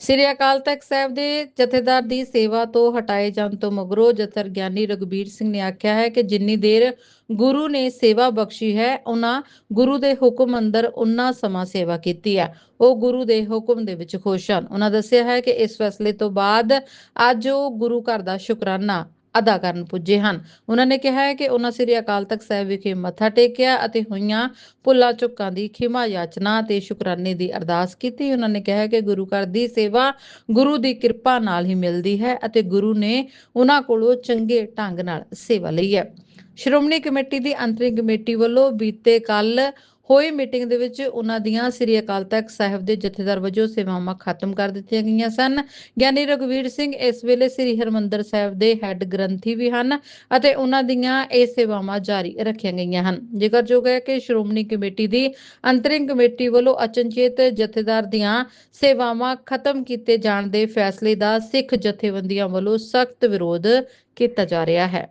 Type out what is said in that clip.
ਸ੍ਰੀ ਅਕਾਲ ਤਖਤ ਸਾਹਿਬ ਦੇ ਜਥੇਦਾਰ ਦੀ ਸੇਵਾ ਤੋਂ ਹਟਾਏ ਜਾਣ ਤੋਂ ਮਗਰੋਂ ਜਥਰ ਗਿਆਨੀ ਰਗਬੀਰ ਸਿੰਘ ਨੇ ਆਖਿਆ ਹੈ ਕਿ ਜਿੰਨੀ ਦੇਰ ਗੁਰੂ ਨੇ ਸੇਵਾ ਬਖਸ਼ੀ ਹੈ, ਉਹਨਾਂ ਗੁਰੂ ਦੇ ਹੁਕਮ ਅੰਦਰ ਉਹਨਾਂ ਸਮਾਂ ਸੇਵਾ ਕੀਤੀ ਹੈ। ਉਹ ਗੁਰੂ ਦੇ ਹੁਕਮ ਦੇ ਵਿੱਚ ਖੁਸ਼ ਹਨ। ਉਹਨਾਂ ਦੱਸਿਆ ਹੈ ਕਿ ਇਸ ਫੈਸਲੇ ਤੋਂ ਬਾਅਦ ਅੱਜ ਉਹ ਗੁਰੂ ਘਰ ਦਾ ਸ਼ੁਕਰਾਨਾ ਅਦਾ ਕਰਨ ਪੁੱਜੇ ਹਨ। ਉਹਨਾਂ ਨੇ ਕਿਹਾ ਹੈ ਕਿ ਉਹਨਾਂ ਸ੍ਰੀ ਅਕਾਲ ਤਖਤ ਸਾਹਿਬ ਵਿਖੇ ਮੱਥਾ ਟੇਕਿਆ ਅਤੇ ਹੋਈਆਂ ਭੁੱਲਾਂ ਚੁੱਕਾਂ ਦੀ ਖਿਮਾ ਯਾਚਨਾ ਤੇ ਸ਼ੁਕਰਾਨੇ ਦੀ ਅਰਦਾਸ ਕੀਤੀ। ਉਹਨਾਂ ਨੇ ਕਿਹਾ ਹੈ ਕਿ ਗੁਰੂ ਘਰ ਦੀ ਸੇਵਾ ਗੁਰੂ ਦੀ ਕਿਰਪਾ ਨਾਲ ਹੀ ਮਿਲਦੀ ਹੈ ਅਤੇ ਗੁਰੂ ਨੇ ਉਹਨਾਂ ਕੋਲੋਂ ਚੰਗੇ ਢੰਗ ਨਾਲ ਸੇਵਾ ਲਈ ਹੈ। ਸ਼੍ਰੋਮਣੀ ਕਮੇਟੀ ਦੀ ਅੰਤਰਿੰਗ ਕਮੇਟੀ ਵੱਲੋਂ ਬੀਤੇ ਕੱਲ ਹੋਈ ਮੀਟਿੰਗ ਦੇ ਵਿੱਚ ਉਹਨਾਂ ਦੀਆਂ ਸ੍ਰੀ ਅਕਾਲ ਤਖਤ ਸਾਹਿਬ ਦੇ ਜਥੇਦਾਰ ਵਜੋਂ ਸੇਵਾਵਾਂ ਖਤਮ ਕਰ ਦਿੱਤੀਆਂ ਗਈਆਂ ਸਨ। ਗਿਆਨੀ ਰਘਵੀਰ ਸਿੰਘ ਇਸ ਵੇਲੇ ਸ੍ਰੀ ਹਰਮੰਦਰ ਸਾਹਿਬ ਦੇ ਹੈੱਡ ਗ੍ਰੰਥੀ ਵੀ ਹਨ ਅਤੇ ਉਹਨਾਂ ਦੀਆਂ ਇਹ ਸੇਵਾਵਾਂ ਜਾਰੀ ਰੱਖੀਆਂ ਗਈਆਂ ਹਨ। ਜ਼ਿਕਰਯੋਗ ਹੈ ਕਿ ਸ਼੍ਰੋਮਣੀ ਕਮੇਟੀ ਦੀ ਅੰਤਰਿੰਗ ਕਮੇਟੀ ਵੱਲੋਂ ਅਚਨਚੇਤ ਜਥੇਦਾਰ ਦੀਆਂ ਸੇਵਾਵਾਂ ਖਤਮ ਕੀਤੇ ਜਾਣ ਦੇ ਫੈਸਲੇ ਦਾ ਸਿੱਖ ਜਥੇਬੰਦੀਆਂ ਵੱਲੋਂ ਸਖਤ ਵਿਰੋਧ ਕੀਤਾ ਜਾ ਰਿਹਾ ਹੈ।